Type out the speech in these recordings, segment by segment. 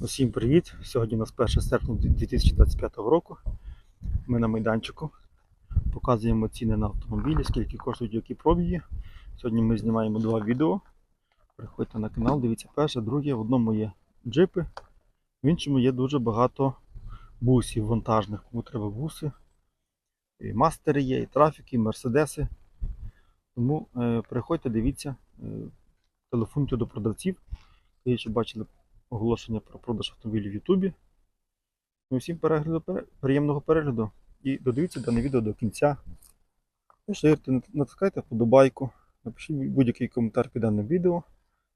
Усім привіт! Сьогодні у нас 1 серпня 2025 року. Ми на майданчику. Показуємо ціни на автомобілі, скільки коштують які пробіги. Сьогодні ми знімаємо два відео. Приходьте на канал, дивіться перше, друге. В одному є джипи, в іншому є дуже багато бусів вантажних. Кому треба буси. І мастери є, і трафіки, і мерседеси. Тому е, приходьте, дивіться, е, телефонуйте до продавців. Ще бачили оголошення про продаж автомобілів в Ютубі. Ну, всім перегляду, приємного перегляду і додивіться дане відео до кінця. Поширте, натискайте вподобайку, напишіть будь-який коментар під даним відео.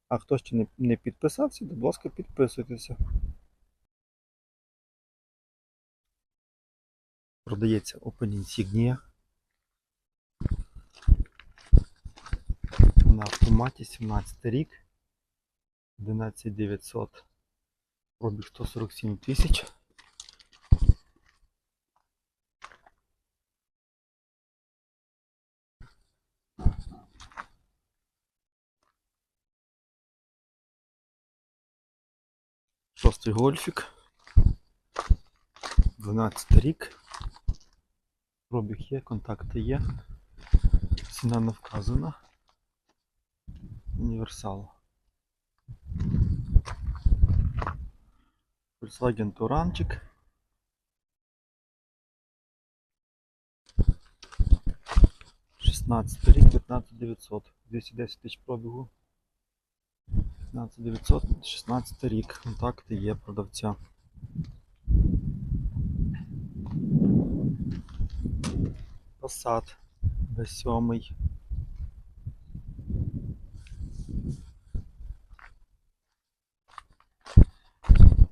А хто ще не, підписався, будь ласка, підписуйтеся. Продається Opel Insignia. На автоматі 17 рік. 11900 пробіг 147 тисяч. Шостий гольфік. 12 рік. Пробіг є, контакти є. Ціна не вказана. Універсал. Volkswagen Туранчик. Шістнадцятий рік, 15900. 210 тисяч пробігу. 15900, 16 рік. Контакти є продавця. Passat B7.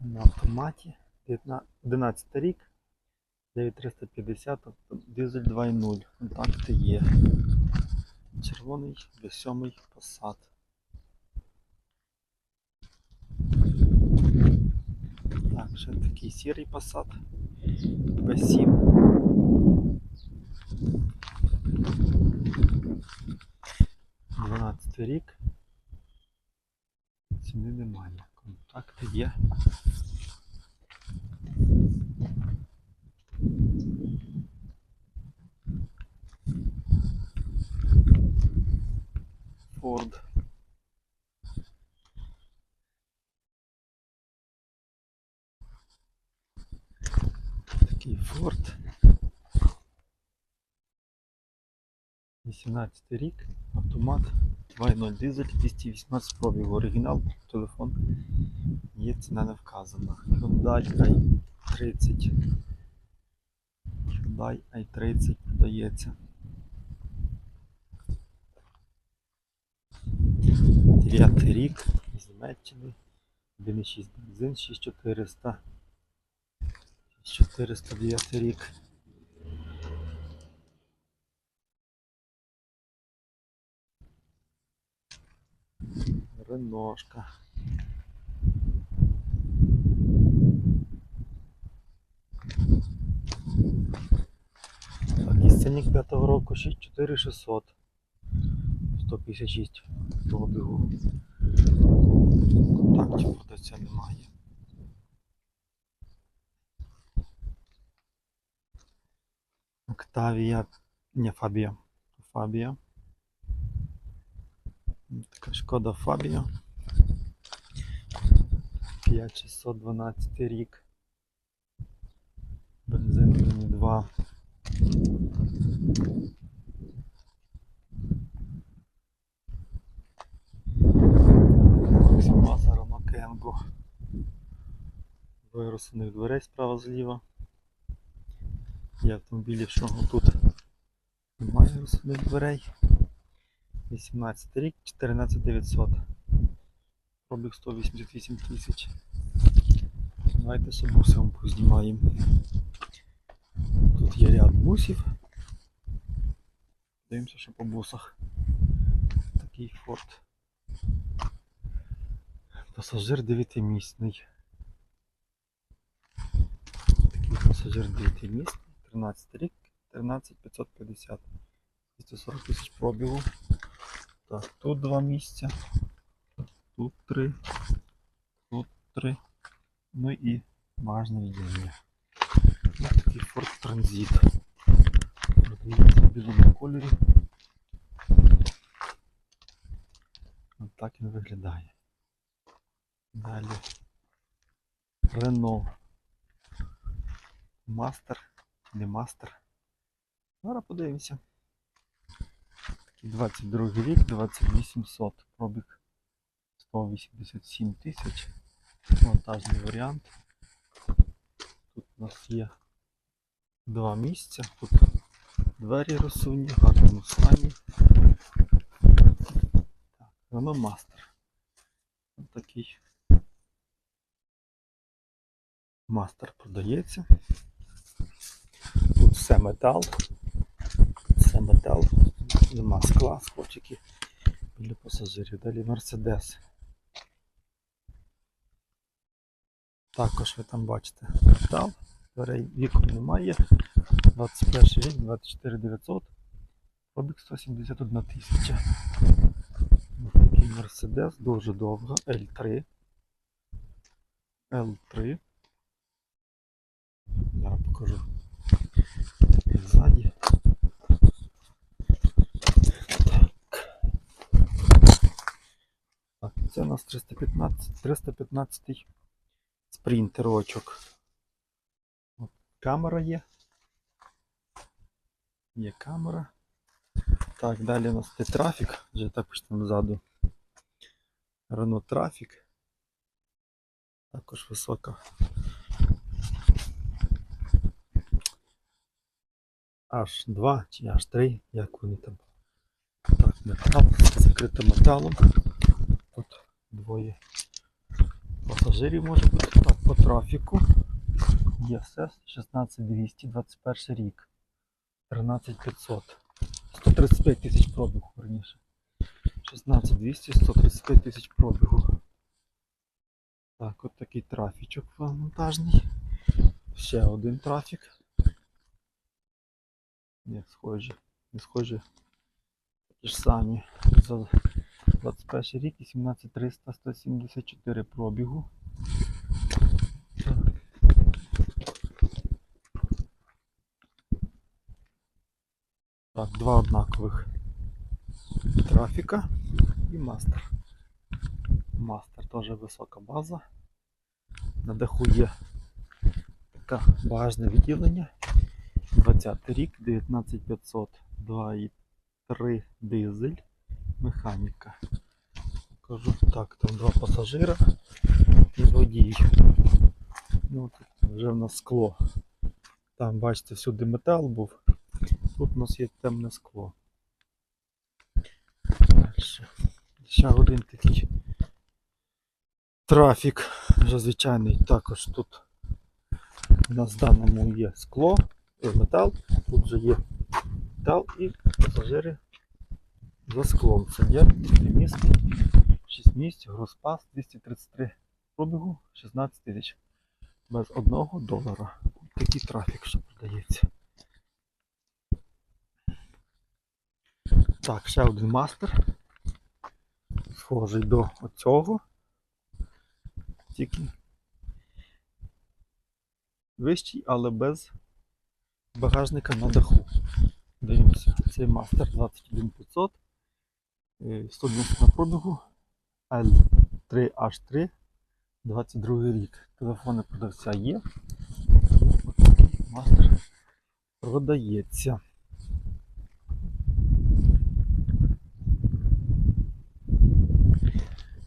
На автоматі. 19 11 рік. 9350, тобто дизель 2.0. Контакти є. Червоний B7 Passat. Так, ще такий сірий Passat. B7. Дванадцятий рік. Ціни немає. Контакти є. Ford. Такий Ford. 18 рік, автомат, 2.0 дизель, 218 пробігу, оригінал, телефон. Є ціна не вказана. Hyundai i30. Hyundai i30 продається. 9 рік з Німеччини. 1,6 бензин 6400. 6409 рік. Реношка. Так, і цінник 5 року 4600. 156 пробігу. Контактів продавця немає. Октавія. Не Фабія. Фабія. Така шкода Фабія. 5612 рік. Бензин 1.2. Максима Зарано Кенго. Двоє розсувних дверей справа зліва. Є автомобілі, що тут немає розсувних дверей. 18 рік, 14900. Пробіг 188 тисяч. Давайте вам познімаємо. Тут є ряд бусів. Дивимося, що по бусах. Такий форт. Пасажир 9-місний. Такий пасажир 9-місний. 13 рік, 13550. 240 тисяч пробігу. Так, тут два місця. Тут три. Тут три. Ну і багажне відділення. Такий Ford Transit. Продається в білому кольорі. Ось так він виглядає. Далі. Renault. Мастер. Не мастер. Зараз подивимося. Такий 22 рік, 2800. Пробіг 187 тисяч. Монтажний варіант. Тут у нас є два місця. Тут двері розсувні, в гарному стані. Так, Renault Master. Ось такий мастер продається. Тут все метал. Все метал. Нема скла, скотчики для пасажирів. Далі Мерседес. Також ви там бачите метал. Дверей вікон немає. 21 рік, 24 900. Пробіг 171 тисяча. Такий Мерседес, дуже довго. L3. L3. Зараз покажу. Ззаді. Це у нас 315, 315 спринтерочок. От камера є. Є камера. Так, далі у нас є трафік, вже також там ззаду. Renault трафік. Також висока. H2 чи H3, як вони там. Так, метал закритим металом. Двоє пасажирів може бути. Так, по трафіку. ЄСС 16200, 21 рік. 13500. 135 тисяч пробігу, верніше. 16200, 135 тисяч пробігу. Так, от такий трафічок монтажний. Ще один трафік. Не схожі, не схожі. Такі ж самі. За 21 рік і 17300, 174 пробігу. Так, два однакових трафіка і мастер. Мастер теж висока база. На даху є таке багажне відділення. 20 рік, 19500, 2,3 дизель, механіка. Кажу так, там два пасажира і водій. Ну, тут вже в нас скло. Там, бачите, всюди метал був. Тут у нас є темне скло. Дальше. Ще один такий трафік, вже звичайний, також тут у нас в даному є скло, е, метал, тут вже є метал і пасажири за склом сидять, три місць, 6 місць, Гроспас, 233 пробігу, 16 тисяч. Без одного долара. Такий трафік, що продається. Так, ще один мастер. Схожий до оцього. Тільки вищий, але без багажника на даху. Дивимося, цей мастер 21500. Е, 190 на пробігу. L3H3 22 рік. Телефони продавця є. Мастер продається.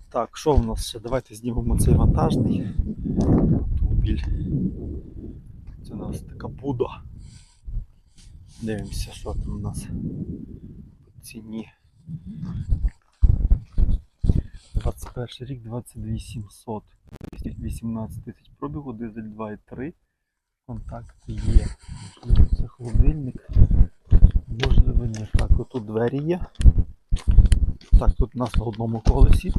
Так, що в нас ще? Давайте знімемо цей вантажний автомобіль. Це у нас така Буда. Дивимося, що там у нас по ціні. 21 рік, 22700. 18 тисяч пробігу, дизель 2,3. Контакти є. Це холодильник. Можливо, ні. Так, отут двері є. Так, тут у нас на одному колесі.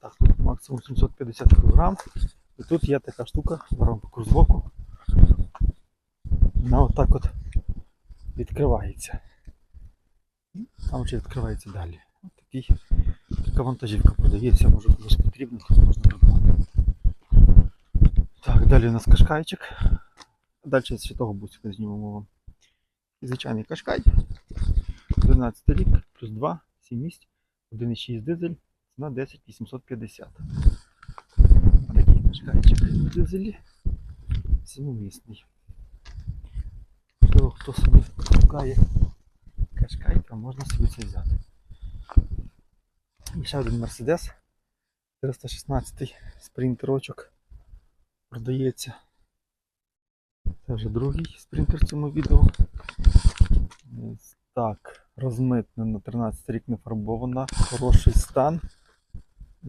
Так, тут максимум 750 кг. І тут є така штука, зараз покажу збоку. Вона отак от відкривається. Там вже відкривається далі. Ось такий, така вантажівка продається, може комусь потрібно, можна Далі у нас кашкайчик. Далі ще того бусика знімемо вам. Звичайний кашкай. 12 рік, плюс 2, 7 місць, 1,6 дизель, ціна 10 850. Такий кашкайчик в дизелі. Семимісний. Можливо, хто собі шукає кашкай, то можна собі це взяти. І ще один Мерседес 416 спринтерочок продається. Це вже другий спринтер в цьому відео. Так, розмитнена 13 рік не фарбована, хороший стан.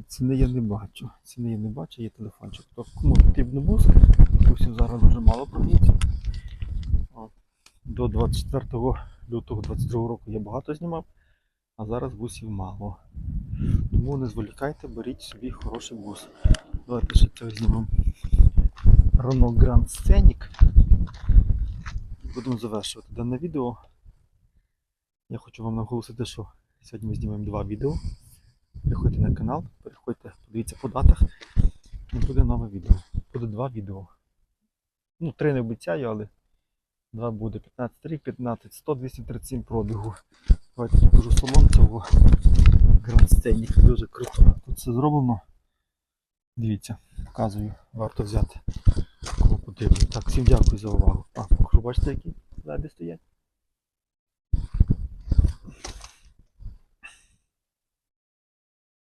Ціни я не бачу. Ціни я не бачу, є телефончик. То кому потрібно бус, бусів зараз дуже мало продається. До 24 лютого 22 року я багато знімав, а зараз бусів мало. Тому не зволікайте, беріть собі хороший бус. Давайте ще це знімемо. Renault Grand Scenic. Будемо завершувати дане відео. Я хочу вам наголосити, що сьогодні ми знімаємо два відео. Переходьте на канал, переходьте, подивіться по датах. І буде нове відео. Буде два відео. Ну, три не обіцяю, але два буде 15 рік, 15, 100, 237 пробігу. Давайте покажу салон цього Scenic. Дуже круто. Тут все зроблено. Дивіться, показую, варто взяти. Кому. Так, всім дякую за увагу. А, бачите, які ззаді стоять.